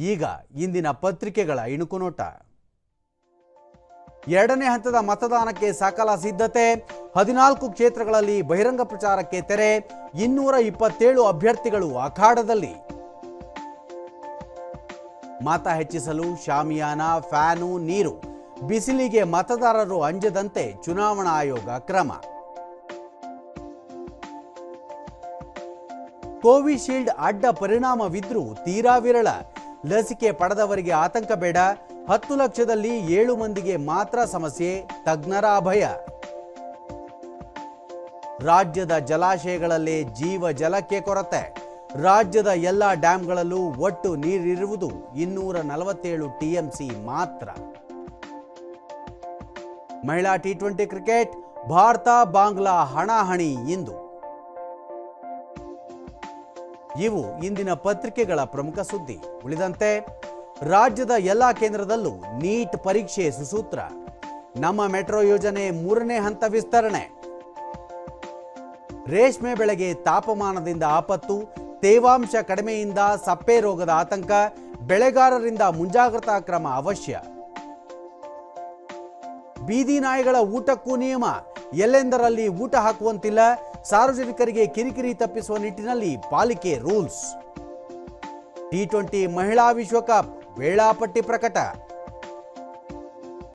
ಈಗ ಇಂದಿನ ಪತ್ರಿಕೆಗಳ ಇಣುಕುನೋಟ. ಎರಡನೇ ಹಂತದ ಮತದಾನಕ್ಕೆ ಸಕಲ ಸಿದ್ಧತೆ, ಹದಿನಾಲ್ಕು ಕ್ಷೇತ್ರಗಳಲ್ಲಿ ಬಹಿರಂಗ ಪ್ರಚಾರಕ್ಕೆ ತೆರೆ, ಇನ್ನೂರ ಇಪ್ಪತ್ತೇಳು ಅಭ್ಯರ್ಥಿಗಳು ಅಖಾಡದಲ್ಲಿ. ಮತ ಹೆಚ್ಚಿಸಲು ಶಾಮಿಯಾನ, ಫ್ಯಾನು, ನೀರು. ಬಿಸಿಲಿಗೆ ಮತದಾರರು ಅಂಜದಂತೆ ಚುನಾವಣಾ ಆಯೋಗ ಕ್ರಮ. ಕೋವಿಶೀಲ್ಡ್ ಅಡ್ಡ ಪರಿಣಾಮವಿದ್ರೂ ತೀರಾ ವಿರಳ. ಲಸಿಕೆ ಪಡೆದವರಿಗೆ ಆತಂಕ ಬೇಡ. ಹತ್ತು ಲಕ್ಷದಲ್ಲಿ ಏಳು ಮಂದಿಗೆ ಮಾತ್ರ ಸಮಸ್ಯೆ, ತಜ್ಞರ ಅಭಯ. ರಾಜ್ಯದ ಜಲಾಶಯಗಳಲ್ಲೇ ಜೀವ ಜಲಕ್ಕೆ ಕೊರತೆ. ರಾಜ್ಯದ ಎಲ್ಲ ಡ್ಯಾಂಗಳಲ್ಲೂ ಒಟ್ಟು ನೀರಿರುವುದು ಇನ್ನೂರ ನಲವತ್ತೇಳು ಟಿಎಂಸಿ ಮಾತ್ರ. ಮಹಿಳಾ T twenty cricket, Bharat Bangla ಹಣಾಹಣಿ ಇಂದು. ಇವು ಇಂದಿನ ಪತ್ರಿಕೆಗಳ ಪ್ರಮುಖ ಸುದ್ದಿ. ಉಳಿದಂತೆ, ರಾಜ್ಯದ ಎಲ್ಲಾ ಕೇಂದ್ರದಲ್ಲೂ ನೀಟ್ ಪರೀಕ್ಷೆ ಸುಸೂತ್ರ. ನಮ್ಮ ಮೆಟ್ರೋ ಯೋಜನೆ ಮೂರನೇ ಹಂತ ವಿಸ್ತರಣೆ. ರೇಷ್ಮೆ ಬೆಳೆಗೆ ತಾಪಮಾನದಿಂದ ಆಪತ್ತು, ತೇವಾಂಶ ಕಡಿಮೆಯಿಂದ ಸಪ್ಪೆ ರೋಗದ ಆತಂಕ, ಬೆಳೆಗಾರರಿಂದ ಮುಂಜಾಗ್ರತಾ ಕ್ರಮ ಅವಶ್ಯ. ಬೀದಿ ನಾಯಿಗಳ ಊಟಕ್ಕೂ ನಿಯಮ ಎಲ್ಲೆಂದರಲ್ಲಿ ಊಟ ಹಾಕುವಂತಿಲ್ಲ, ಸಾರ್ವಜನಿಕರಿಗೆ ಕಿರಿಕಿರಿ ತಪ್ಪಿಸುವ ನಿಟ್ಟಿನಲ್ಲಿ ಪಾಲಿಕೆ ರೂಲ್ಸ್. ಟಿ ಟ್ವೆಂಟಿ ಮಹಿಳಾ ವಿಶ್ವಕಪ್ ವೇಳಾಪಟ್ಟಿ ಪ್ರಕಟ.